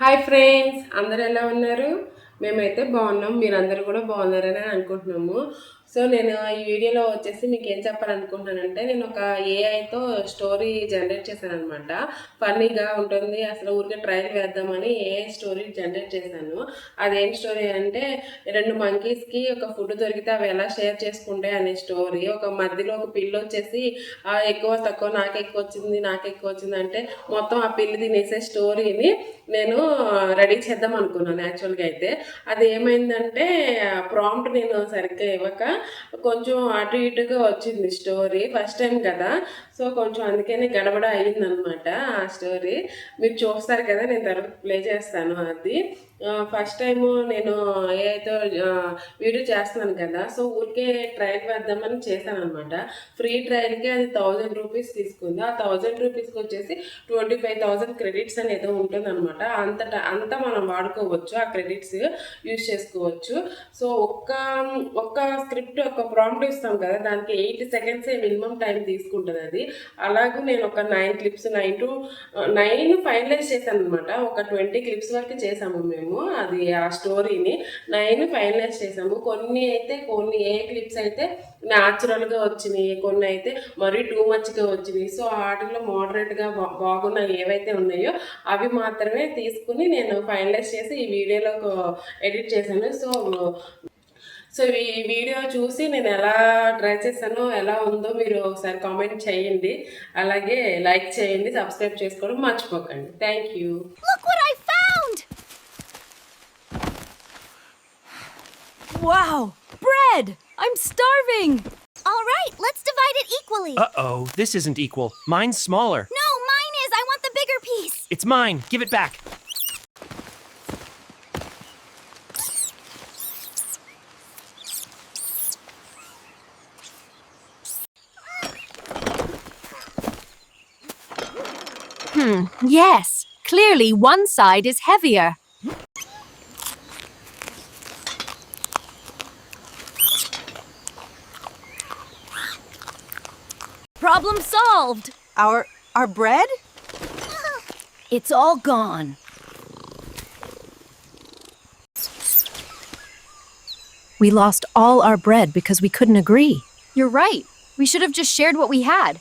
Hi friends అందరు ఎలా ఉన్నారు? మేమైతే బాగున్నాం మీరందరూ కూడా బాగున్నారని అనుకుంటున్నాము. సో నేను ఈ వీడియోలో వచ్చేసి మీకు ఏం చెప్పాలనుకుంటున్నానంటే నేను ఒక ఏఐతో స్టోరీ జనరేట్ చేశాను అనమాట ఫన్నీగా ఉంటుంది. అసలు ఊరికే ట్రయల్ వేద్దామని ఏఐ స్టోరీ జనరేట్ చేశాను. అదేం స్టోరీ అంటే రెండు మంకీస్కి ఒక ఫుడ్ దొరికితే అవి ఎలా షేర్ చేసుకుంటాయి అనే స్టోరీ ఒక మధ్యలో ఒక పిల్లి వచ్చేసి ఎక్కువ తక్కువ నాకు ఎక్కువ వచ్చింది నాకు ఎక్కువ వచ్చింది అంటే మొత్తం ఆ పిల్లి తినేసే స్టోరీని నేను రెడీ చేద్దాం అనుకున్నాను యాక్చువల్గా అయితే. అది ఏమైందంటే ప్రాంప్ట్ నేను సరిగ్గా ఇవ్వక కొంచెం అటు ఇటుగా వచ్చింది స్టోరీ ఫస్ట్ టైం కదా. సో కొంచెం అందుకనే గడబడ అయ్యిందనమాట ఆ స్టోరీ మీరు చూస్తారు కదా నేను తర్వాత ప్లే చేస్తాను అది. ఫస్ట్ టైం నేను ఏఐతో వీడియో చేస్తున్నాను కదా సో ఊరికే ట్రయల్ వేద్దామని చేశాను అనమాట ఫ్రీ ట్రయల్కి అది థౌజండ్ రూపీస్ తీసుకుంది. ఆ థౌజండ్ రూపీస్కి వచ్చేసి ట్వంటీ ఫైవ్ థౌజండ్ క్రెడిట్స్ అని ఏదో ఉంటుంది అనమాట అంతట అంతా మనం వాడుకోవచ్చు. ఆ క్రెడిట్స్ యూజ్ చేసుకోవచ్చు. సో ఒక్క ఒక్క స్క్రిప్ట్ ఒక ప్రాంప్ట్ ఇస్తాం కదా దానికి ఎయిట్ సెకండ్సే మినిమం టైం తీసుకుంటుంది అది. అలాగే నేను ఒక nine clips nine to nine finalize చేశాను అనమాట ఒక ట్వంటీ క్లిప్స్ వరకు చేసాము మేము. అది ఆ స్టోరీని నైన్ ఫైనలైజ్ చేసాము కొన్ని అయితే కొన్ని ఏ క్లిప్స్ అయితే న్యాచురల్గా వచ్చినాయి కొన్ని అయితే మరీ టూ మచ్గా వచ్చినాయి. సో వాటిలో మోడరేట్గా బాగున్న ఏవైతే ఉన్నాయో అవి మాత్రమే తీసుకుని నేను ఫైనలైజ్ చేసి ఈ వీడియోలో ఎడిట్ చేశాను. సో సో ఈ వీడియో చూసి నేను ఎలా ట్రై చేశానో ఎలా ఉందో మీరు ఒకసారి కామెంట్ చేయండి. అలాగే లైక్ చేయండి సబ్స్క్రైబ్ చేసుకోవడం మర్చిపోకండి. Thank you Wow! Bread! I'm starving! All right, let's divide it equally. Uh oh, this isn't equal. Mine's smaller. no, mine is. I want the bigger piece. It's mine. Give it back. Hmm, yes. Clearly, one side is heavier. Problem solved! Our our bread? It's all gone. We lost all our bread because we couldn't agree. You're right. We should have just shared what we had.